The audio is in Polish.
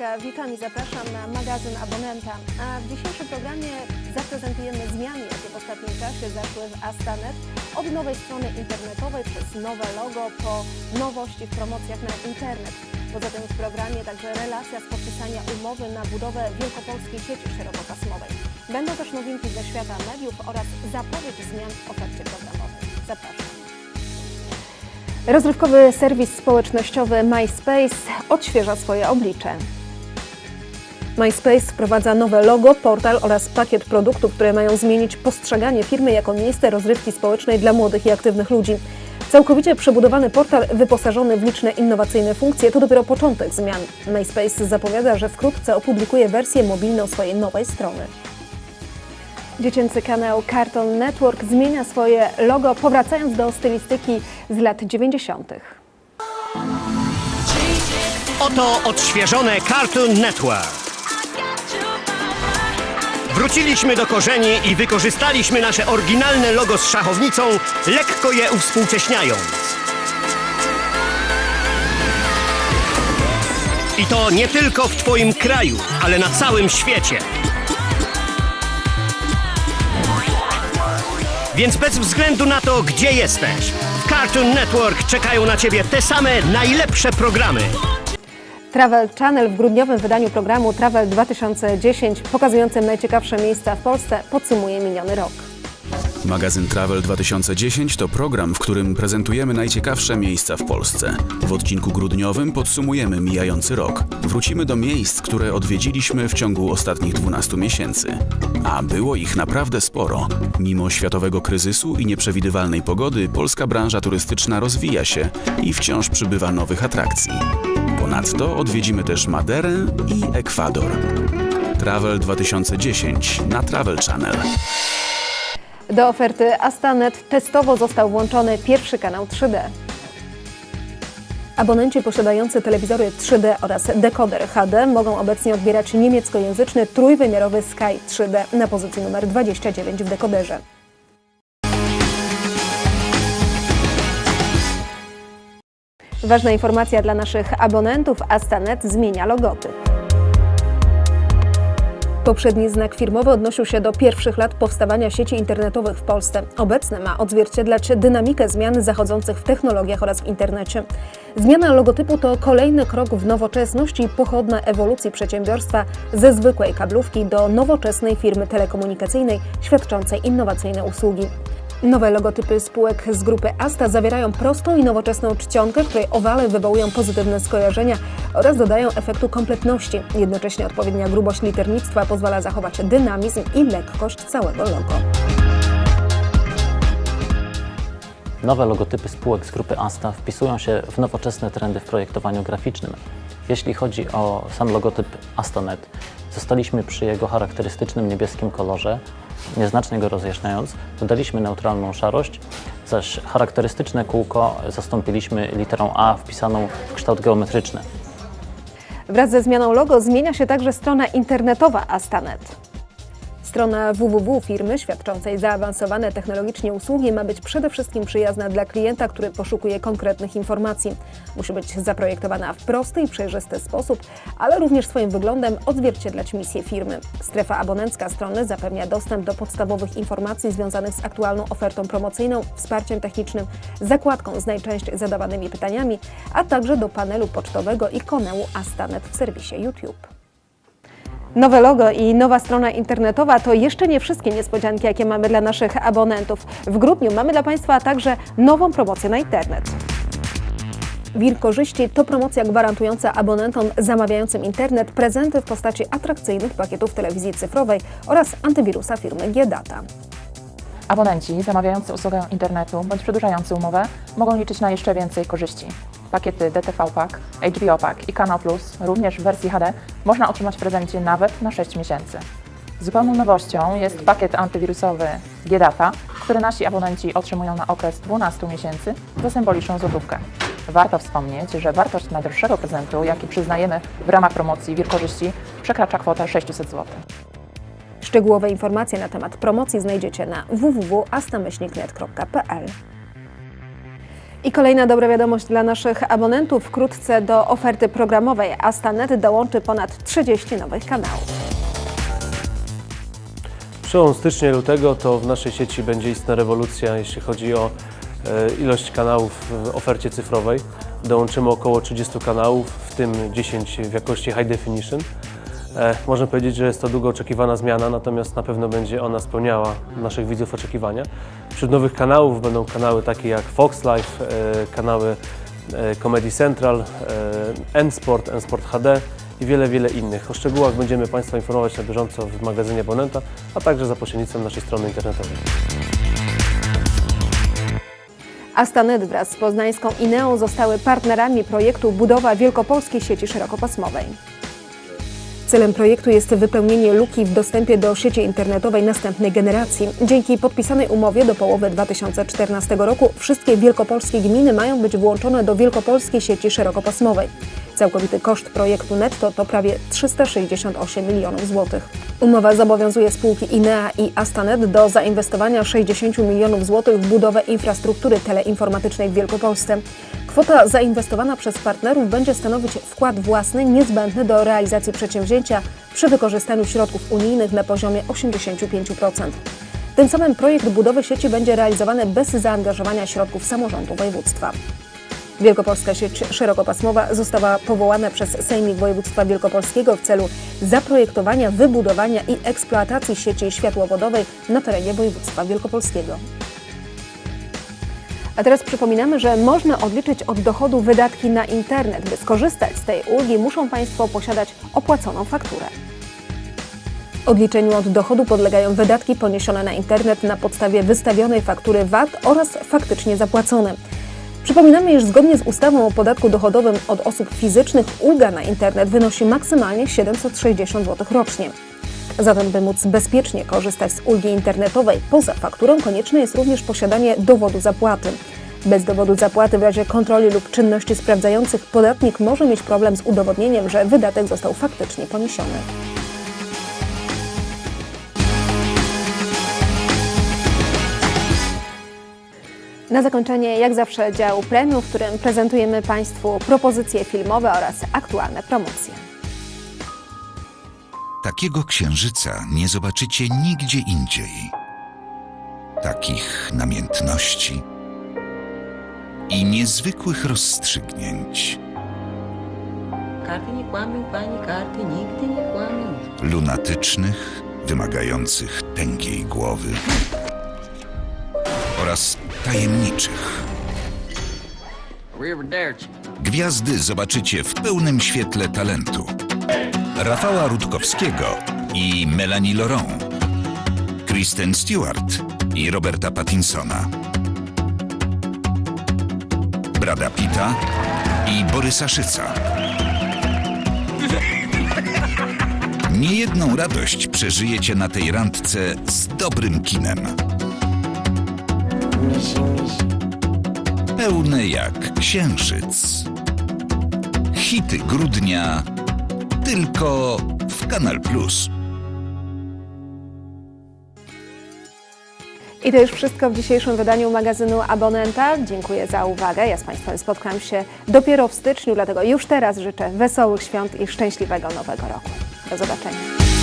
Witam i zapraszam na magazyn Abonenta. A w dzisiejszym programie zaprezentujemy zmiany, jakie w ostatnim czasie zaszły w Astanet. Od nowej strony internetowej przez nowe logo po nowości w promocjach na internet. Poza tym w programie także relacja z podpisania umowy na budowę wielkopolskiej sieci szerokopasmowej. Będą też nowinki ze świata mediów oraz zapowiedź zmian w ofercie programowej. Zapraszam. Rozrywkowy serwis społecznościowy MySpace odświeża swoje oblicze. MySpace wprowadza nowe logo, portal oraz pakiet produktów, które mają zmienić postrzeganie firmy jako miejsce rozrywki społecznej dla młodych i aktywnych ludzi. Całkowicie przebudowany portal wyposażony w liczne innowacyjne funkcje to dopiero początek zmian. MySpace zapowiada, że wkrótce opublikuje wersję mobilną swojej nowej strony. Dziecięcy kanał Cartoon Network zmienia swoje logo, powracając do stylistyki z lat 90. Oto odświeżone Cartoon Network. Wróciliśmy do korzeni i wykorzystaliśmy nasze oryginalne logo z szachownicą, lekko je uwspółcześniając. I to nie tylko w Twoim kraju, ale na całym świecie. Więc bez względu na to, gdzie jesteś, w Cartoon Network czekają na Ciebie te same najlepsze programy. Travel Channel w grudniowym wydaniu programu Travel 2010 pokazującym najciekawsze miejsca w Polsce podsumuje miniony rok. Magazyn Travel 2010 to program, w którym prezentujemy najciekawsze miejsca w Polsce. W odcinku grudniowym podsumujemy mijający rok. Wrócimy do miejsc, które odwiedziliśmy w ciągu ostatnich 12 miesięcy. A było ich naprawdę sporo. Mimo światowego kryzysu i nieprzewidywalnej pogody, polska branża turystyczna rozwija się i wciąż przybywa nowych atrakcji. Ponadto odwiedzimy też Maderę i Ekwador. Travel 2010 na Travel Channel. Do oferty Astanet testowo został włączony pierwszy kanał 3D. Abonenci posiadający telewizory 3D oraz dekoder HD mogą obecnie odbierać niemieckojęzyczny trójwymiarowy Sky 3D na pozycji numer 29 w dekoderze. Ważna informacja dla naszych abonentów: Astanet zmienia logotyp. Poprzedni znak firmowy odnosił się do pierwszych lat powstawania sieci internetowych w Polsce. Obecny ma odzwierciedlać dynamikę zmian zachodzących w technologiach oraz w internecie. Zmiana logotypu to kolejny krok w nowoczesność i pochodna ewolucji przedsiębiorstwa ze zwykłej kablówki do nowoczesnej firmy telekomunikacyjnej świadczącej innowacyjne usługi. Nowe logotypy spółek z grupy Asta zawierają prostą i nowoczesną czcionkę, której owale wywołują pozytywne skojarzenia oraz dodają efektu kompletności. Jednocześnie odpowiednia grubość liternictwa pozwala zachować dynamizm i lekkość całego logo. Nowe logotypy spółek z grupy Asta wpisują się w nowoczesne trendy w projektowaniu graficznym. Jeśli chodzi o sam logotyp Astanet, zostaliśmy przy jego charakterystycznym niebieskim kolorze, nieznacznie go rozjaśniając, dodaliśmy neutralną szarość, zaś charakterystyczne kółko zastąpiliśmy literą A wpisaną w kształt geometryczny. Wraz ze zmianą logo zmienia się także strona internetowa Astanet. Strona www firmy świadczącej zaawansowane technologicznie usługi ma być przede wszystkim przyjazna dla klienta, który poszukuje konkretnych informacji. Musi być zaprojektowana w prosty i przejrzysty sposób, ale również swoim wyglądem odzwierciedlać misję firmy. Strefa abonencka strony zapewnia dostęp do podstawowych informacji związanych z aktualną ofertą promocyjną, wsparciem technicznym, zakładką z najczęściej zadawanymi pytaniami, a także do panelu pocztowego i konęłu Astanet w serwisie YouTube. Nowe logo i nowa strona internetowa to jeszcze nie wszystkie niespodzianki, jakie mamy dla naszych abonentów. W grudniu mamy dla Państwa także nową promocję na internet. Wir Korzyści to promocja gwarantująca abonentom zamawiającym internet prezenty w postaci atrakcyjnych pakietów telewizji cyfrowej oraz antywirusa firmy G-Data. Abonenci zamawiający usługę internetu bądź przedłużający umowę mogą liczyć na jeszcze więcej korzyści. Pakiety DTV Pack, HBO Pack i Kanał Plus, również w wersji HD, można otrzymać w prezencie nawet na 6 miesięcy. Zupełną nowością jest pakiet antywirusowy G-Data, który nasi abonenci otrzymują na okres 12 miesięcy za symboliczną złotówkę. Warto wspomnieć, że wartość najdroższego prezentu, jaki przyznajemy w ramach promocji Wir Korzyści, przekracza kwotę 600 zł. Szczegółowe informacje na temat promocji znajdziecie na www.astamyślniknet.pl. I kolejna dobra wiadomość dla naszych abonentów. Wkrótce do oferty programowej Astanet dołączy ponad 30 nowych kanałów. Przełom stycznia lutego to w naszej sieci będzie istna rewolucja, jeśli chodzi o e, ilość kanałów w ofercie cyfrowej. Dołączymy około 30 kanałów, w tym 10 w jakości High Definition. E, Można powiedzieć, że jest to długo oczekiwana zmiana, natomiast na pewno będzie ona spełniała naszych widzów oczekiwania. Wśród nowych kanałów będą kanały takie jak Fox Life, e, kanały e, Comedy Central, e, N-Sport, N-Sport HD i wiele, wiele innych. O szczegółach będziemy Państwa informować na bieżąco w magazynie Abonenta, a także za pośrednictwem naszej strony internetowej. Astanet wraz z poznańską Ineą zostały partnerami projektu Budowa Wielkopolskiej Sieci Szerokopasmowej. Celem projektu jest wypełnienie luki w dostępie do sieci internetowej następnej generacji. Dzięki podpisanej umowie do połowy 2014 roku wszystkie wielkopolskie gminy mają być włączone do wielkopolskiej sieci szerokopasmowej. Całkowity koszt projektu netto to prawie 368 milionów złotych. Umowa zobowiązuje spółki INEA i Astanet do zainwestowania 60 milionów złotych w budowę infrastruktury teleinformatycznej w Wielkopolsce. Kwota zainwestowana przez partnerów będzie stanowić wkład własny niezbędny do realizacji przedsięwzięcia przy wykorzystaniu środków unijnych na poziomie 85%. Tym samym projekt budowy sieci będzie realizowany bez zaangażowania środków samorządu województwa. Wielkopolska sieć szerokopasmowa została powołana przez Sejmik Województwa Wielkopolskiego w celu zaprojektowania, wybudowania i eksploatacji sieci światłowodowej na terenie województwa wielkopolskiego. A teraz przypominamy, że można odliczyć od dochodu wydatki na internet. By skorzystać z tej ulgi, muszą Państwo posiadać opłaconą fakturę. Odliczeniu od dochodu podlegają wydatki poniesione na internet na podstawie wystawionej faktury VAT oraz faktycznie zapłacone. Przypominamy, iż zgodnie z ustawą o podatku dochodowym od osób fizycznych ulga na internet wynosi maksymalnie 760 zł rocznie. Zatem, by móc bezpiecznie korzystać z ulgi internetowej poza fakturą, konieczne jest również posiadanie dowodu zapłaty. Bez dowodu zapłaty w razie kontroli lub czynności sprawdzających podatnik może mieć problem z udowodnieniem, że wydatek został faktycznie poniesiony. Na zakończenie, jak zawsze, dział premium, w którym prezentujemy Państwu propozycje filmowe oraz aktualne promocje. Takiego księżyca nie zobaczycie nigdzie indziej. Takich namiętności i niezwykłych rozstrzygnięć. Karty nie kłamią, pani karty nigdy nie kłamią. lunatycznych, wymagających tęgiej głowy oraz tajemniczych. Gwiazdy zobaczycie w pełnym świetle talentu. Rafała Rutkowskiego i Melanie Laurent, Kristen Stewart i Roberta Pattinsona, Brada Pitta i Borysa Szyca. Niejedną radość przeżyjecie na tej randce z dobrym kinem. Pełne jak księżyc. Hity grudnia tylko w Kanal Plus. I to już wszystko w dzisiejszym wydaniu magazynu Abonenta. Dziękuję za uwagę. Ja z Państwem spotkam się dopiero w styczniu, dlatego już teraz życzę wesołych świąt i szczęśliwego nowego roku. Do zobaczenia.